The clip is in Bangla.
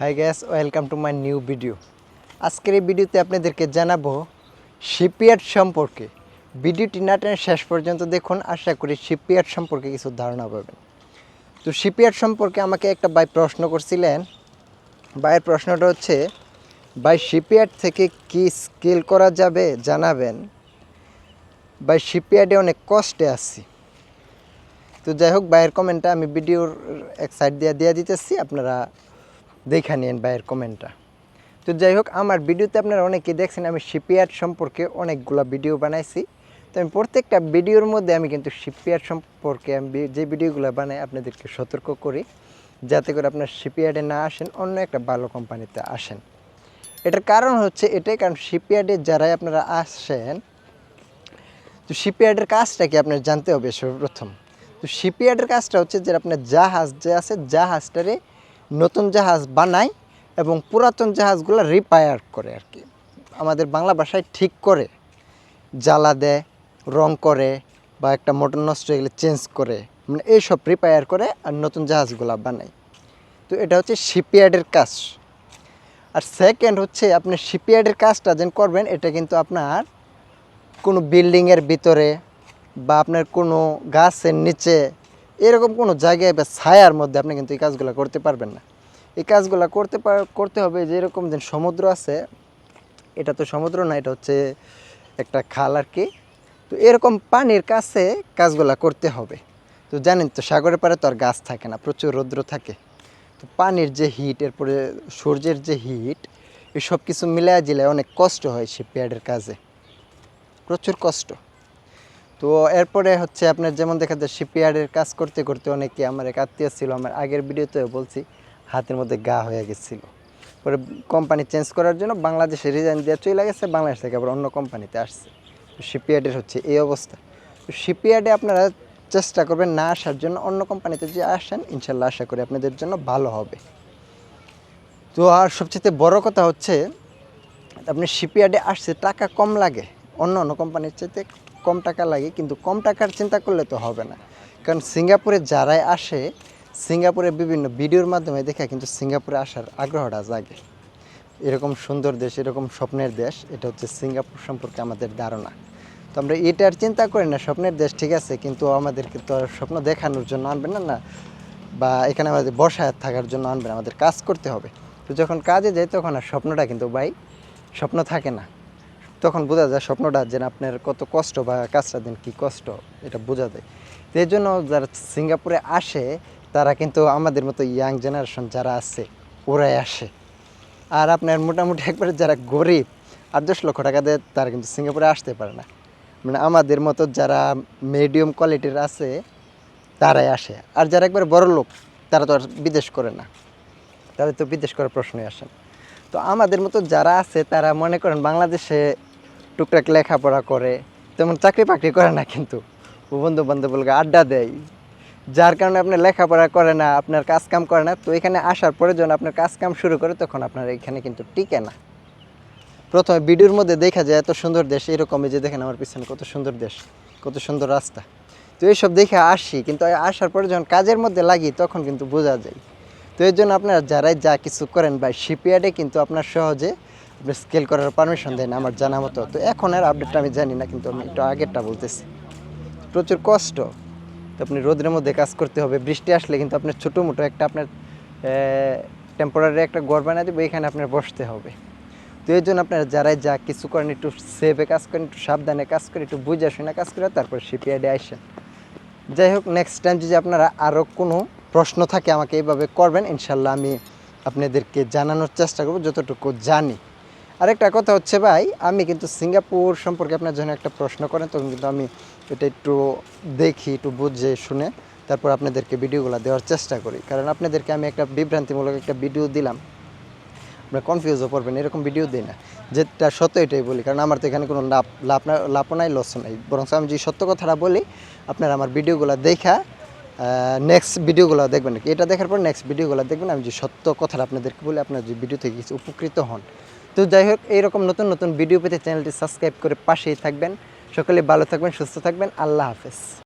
Hi guys welcome to my new video আজকের এই ভিডিওতে আপনাদেরকে জানাব শিপইয়ার্ড সম্পর্কে। ভিডিওটি না টেনে শেষ পর্যন্ত দেখুন, আশা করি শিপইয়ার্ড সম্পর্কে কিছু ধারণা পাবেন। তো শিপইয়ার্ড সম্পর্কে আমাকে একটা ভাই প্রশ্ন করছিলেন। ভাইয়ের প্রশ্নটা হচ্ছে, ভাই শিপইয়ার্ড থেকে কি স্কিল করা যাবে জানাবেন? ভাই শিপইয়ার্ডে অনেক কষ্টে আছি। তো যাই হোক, ভাইয়ের কমেন্টটা আমি ভিডিওর এক সাইড দিয়ে দিয়ে দিতেছি, আপনারা দেখে নিন ভাইয়ের কমেন্টটা। তো যাই হোক, আমার ভিডিওতে আপনারা অনেকে দেখছেন, আমি শিপইয়ার্ড সম্পর্কে অনেকগুলো ভিডিও বানাইছি। তো আমি প্রত্যেকটা ভিডিওর মধ্যে আমি কিন্তু শিপইয়ার্ড সম্পর্কে আমি যে ভিডিওগুলো বানাই, আপনাদেরকে সতর্ক করি, যাতে করে আপনার শিপইয়ার্ডে না আসেন, অন্য একটা ভালো কোম্পানিতে আসেন। এটার কারণ হচ্ছে এটাই, কারণ শিপইয়ার্ডে যারাই আপনারা আসেন, তো শিপইয়ার্ডের কাজটা কি আপনার জানতে হবে সর্বপ্রথম। তো শিপইয়ার্ডের কাজটা হচ্ছে যে আপনার জাহাজ যে আছে, জাহাজটারে নতুন জাহাজ বানায় এবং পুরাতন জাহাজগুলো রিপায়ার করে আর কি। আমাদের বাংলা ভাষায় ঠিক করে, জ্বালা দেয়, রং করে বা একটা মোটর নষ্ট হয়ে গেলে চেঞ্জ করে মানে এইসব রিপায়ার করে আর নতুন জাহাজগুলো বানায়। তো এটা হচ্ছে শিপইয়ার্ডের কাজ। আর সেকেন্ড হচ্ছে আপনি শিপইয়ার্ডের কাজটা যেন করবেন, এটা কিন্তু আপনার কোনো বিল্ডিংয়ের ভিতরে বা আপনার কোনো গাছের নিচে এরকম কোনো জায়গায় বা ছায়ার মধ্যে আপনি কিন্তু এই কাজগুলো করতে পারবেন না। এই কাজগুলো করতে করতে হবে যে এরকম যে সমুদ্র আছে, এটা তো সমুদ্র না, এটা হচ্ছে একটা খাল আর কি। তো এরকম পানির কাছে কাজগুলো করতে হবে। তো জানেন তো, সাগরের পারে তো আর গাছ থাকে না, প্রচুর রৌদ্র থাকে। তো পানির যে হিট এরপরে সূর্যের যে হিট এসব কিছু মিলায় জিলায় অনেক কষ্ট হয় সে পেয়ারের কাজে। প্রচুর কষ্ট। তো এরপরে হচ্ছে আপনার যেমন দেখা যায় শিপইয়ার্ডের কাজ করতে করতে অনেকে আমার এক আত্মীয় ছিল, আমার আগের ভিডিওতেও বলছি, হাতের মধ্যে গা হয়ে গেছিল। পরে কোম্পানি চেঞ্জ করার জন্য বাংলাদেশে রিজাইন দিয়ে চলে গেছে, বাংলাদেশ থেকে আবার অন্য কোম্পানিতে আসছে। শিপইয়ার্ডের হচ্ছে এই অবস্থা। শিপইয়ার্ডে আপনারা চেষ্টা করবেন না আসার জন্য, অন্য কোম্পানিতে যে আসেন, ইনশাল্লাহ আশা করি আপনাদের জন্য ভালো হবে। তো আর সবচেয়ে বড় কথা হচ্ছে, আপনি শিপইয়ার্ডে আসছে, টাকা কম লাগে, অন্য অন্য কোম্পানির চাইতে কম টাকা লাগে, কিন্তু কম টাকার চিন্তা করলে তো হবে না। কারণ সিঙ্গাপুরে যারাই আসে, সিঙ্গাপুরে বিভিন্ন ভিডিওর মাধ্যমে দেখে কিন্তু সিঙ্গাপুরে আসার আগ্রহটা জাগে। এরকম সুন্দর দেশ, এরকম স্বপ্নের দেশ, এটা হচ্ছে সিঙ্গাপুর সম্পর্কে আমাদের ধারণা। তো আমরা এটার চিন্তা করি না, স্বপ্নের দেশ ঠিক আছে, কিন্তু আমাদেরকে তো স্বপ্ন দেখানোর জন্য আনবেন না না, বা এখানে আমাদের বসায় থাকার জন্য আনবেন আমাদের কাজ করতে হবে। তো যখন কাজে যাই তখন আর স্বপ্নটা কিন্তু ভাই, স্বপ্ন থাকে না। তখন বোঝা যায় স্বপ্নটা যেন আপনার কত কষ্ট বা কাজটা দিন, কী কষ্ট, এটা বোঝা যায়। তো এই জন্য যারা সিঙ্গাপুরে আসে, তারা কিন্তু আমাদের মতো ইয়াং জেনারেশন যারা আছে, ওরাই আসে। আর আপনার মোটামুটি একবারে যারা গরিব আট দশ লক্ষ টাকা দেয় তারা কিন্তু সিঙ্গাপুরে আসতে পারে না। মানে আমাদের মতো যারা মিডিয়াম কোয়ালিটির আছে, তারাই আসে। আর যারা একবারে বড় লোক, তারা তো আর বিদেশ করে না। তাদের তো বিদেশ করার প্রশ্নই আসে না। তো আমাদের মতো যারা আছে, তারা মনে করেন বাংলাদেশে টুকটাক লেখাপড়া করে, তেমন চাকরি বাকরি করে না কিন্তু। বন্ধু বান্ধবগুলোকে আড্ডা দেয়। যার কারণে আপনার লেখাপড়া করে না, আপনার কাজ কাম করে না, তো এখানে আসার পরে যখন আপনার কাজ কাম শুরু করে, তখন আপনার এখানে কিন্তু টিকে না। প্রথমে ভিডিওর মধ্যে দেখা যায় এত সুন্দর দেশ এরকমই যে দেখেন আমার পিছনে কত সুন্দর দেশ, কত সুন্দর রাস্তা। তো এইসব দেখে আসি, কিন্তু আসার পরে যখন কাজের মধ্যে লাগি, তখন কিন্তু বোঝা যায়। তো এর জন্য আপনারা যারাই যা কিছু করেন বা শিপইয়ার্ডে কিন্তু আপনার সহজে স্কেল করার পারমিশন দেন আমার জানা মতো। তো এখন আর আপডেটটা আমি জানি না, কিন্তু আমি একটু আগেরটা বলতেছি। প্রচুর কষ্ট। তো আপনি রোদের মধ্যে কাজ করতে হবে, বৃষ্টি আসলে কিন্তু আপনার ছোটো মোটো একটা আপনার টেম্পোরারি একটা ঘর বানিয়ে দেবে, এখানে আপনার বসতে হবে। তো এই জন্য আপনারা যারাই যা কিছু করেন, একটু সেভে কাজ করেন, একটু সাবধানে কাজ করেন, একটু বুঝে শুনে কাজ করে তারপর শিপইয়ার্ডে আসেন। যাই হোক নেক্সট টাইম যদি আপনারা আরও কোনো প্রশ্ন থাকে, আমাকে এইভাবে করবেন, ইনশাল্লাহ আমি আপনাদেরকে জানানোর চেষ্টা করব, যতটুকু জানি। আরেকটা কথা হচ্ছে ভাই, আমি কিন্তু সিঙ্গাপুর সম্পর্কে আপনার জন্য একটা প্রশ্ন করেন, তখন কিন্তু আমি এটা একটু দেখি, একটু বুঝে শুনে, তারপর আপনাদেরকে ভিডিওগুলো দেওয়ার চেষ্টা করি। কারণ আপনাদেরকে আমি একটা বিভ্রান্তিমূলক একটা ভিডিও দিলাম। আপনারা কনফিউজও করবেন এরকম ভিডিও দিই না। যেটা সত্য এটাই বলি, কারণ আমার তো এখানে কোনো লাভ লাভ না লাভও নাই লসও নাই। বরং আমি যে সত্য কথাটা বলি, আপনারা আমার ভিডিওগুলো দেখা নেক্সট ভিডিওগুলো দেখবেন এটা দেখার পর নেক্সট ভিডিওগুলো দেখবেন। আমি যে সত্য কথাটা আপনাদেরকে বলে, আপনার যে ভিডিও থেকে কিছু উপকৃত হন। তো যাই হোক, এইরকম নতুন নতুন ভিডিও পেতে চ্যানেলটি সাবস্ক্রাইব করে পাশেই থাকবেন। সকলে ভালো থাকবেন, সুস্থ থাকবেন। আল্লাহ হাফেজ।